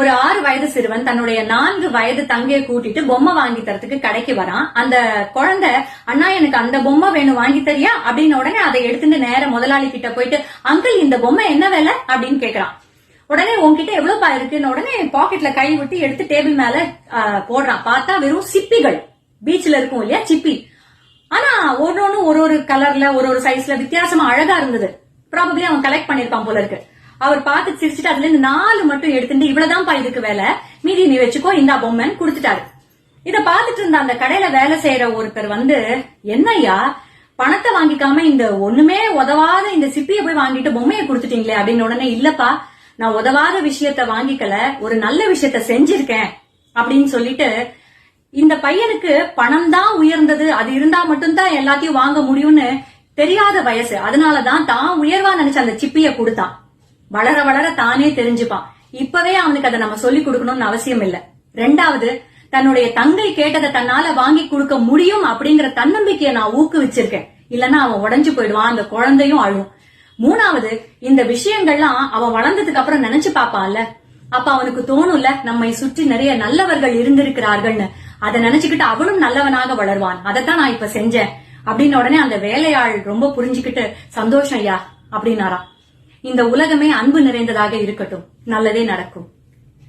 ஒரு ஆறு வயது சிறுவன் தன்னுடைய நான்கு வயது தங்கையை கூட்டிட்டு பொம்மை வாங்கி தரத்துக்கு கடைக்கு வரான். அந்த குழந்தை அண்ணா எனக்கு அந்த பொம்மை வேணும் வாங்கி தரியா? அப்படின்னு உடனே அதை எடுத்துட்டு நேர முதலாளி கிட்ட போயிட்டு அங்கிள் இந்த பொம்மை என்ன வேலை? அப்படின்னு கேக்குறான். உடனே உன்கிட்ட எவ்வளவு பா இருக்குன்னு உடனே பாக்கெட்ல கை விட்டு எடுத்து டேபிள் மேல போடுறான். பார்த்தா வெறும் சிப்பிகள். பீச்ல இருக்கும் இல்லையா? சிப்பி. ஆனா ஒரு ஒரு ஒரு கலர்ல ஒரு ஒரு சைஸ்ல வித்தியாசமா அழகா இருந்தது. ப்ராபப்ளி அவன் கலெக்ட் பண்ணிருப்பான் போல இருக்கு. அவர் பார்த்து சிரிச்சுட்டு அதுல இருந்து நாலு மட்டும் எடுத்துட்டு இவ்வளவுதான்ப்பா இதுக்கு வேலை? மீதி நீ வச்சுக்கோ இந்தா பொம்மைன்னு கொடுத்துட்டாரு. இத பாத்துட்டு இருந்த அந்த கடையில வேலை செய்யற ஒருத்தர் வந்து என்னய்யா பணத்தை வாங்கிக்காம இந்த ஒண்ணுமே உதவாத இந்த சிப்பியை போய் வாங்கிட்டு பொம்மையை கொடுத்துட்டீங்களே? அப்படின்னு உடனே இல்லப்பா நான் உதவாத விஷயத்த வாங்கிக்கல ஒரு நல்ல விஷயத்த செஞ்சிருக்கேன். அப்படின்னு சொல்லிட்டு இந்த பையனுக்கு பணம் தான் உயர்ந்தது அது இருந்தா மட்டும்தான் எல்லாத்தையும் வாங்க முடியும்னு தெரியாத வயசு. அதனாலதான் தான் உயர்வா நினைச்ச அந்த சிப்பிய கொடுத்தான். வளர வளர தானே தெரிஞ்சுப்பான். இப்பவே அவனுக்கு அதை நம்ம சொல்லி கொடுக்கணும்னு அவசியம் இல்ல. ரெண்டாவது தன்னுடைய தங்கை கேட்டதை தன்னால வாங்கி கொடுக்க முடியும் அப்படிங்கிற தன்னம்பிக்கையை நான் ஊக்குவிச்சிருக்கேன். இல்லன்னா அவன் உடைஞ்சு போயிடுவான் அந்த குழந்தையும் அழும் மூணாவது இந்த விஷயங்கள்லாம் அவன் வளர்ந்ததுக்கு அப்புறம் நினைச்சு பாப்பான்ல அப்ப அவனுக்கு தோணும்ல நம்மை சுற்றி நிறைய நல்லவர்கள் இருந்திருக்கிறார்கள்னு. அதை நினைச்சுக்கிட்டு அவனும் நல்லவனாக வளர்வான். அதைத்தான் நான் இப்ப செஞ்சேன். அப்படின்னு உடனே அந்த வேலையாள் ரொம்ப புரிஞ்சுக்கிட்டு சந்தோஷம் ஐயா அப்படின்னாராம். இந்த உலகமே அன்பு நிறைந்ததாக இருக்கட்டும். நல்லதே நடக்கும்.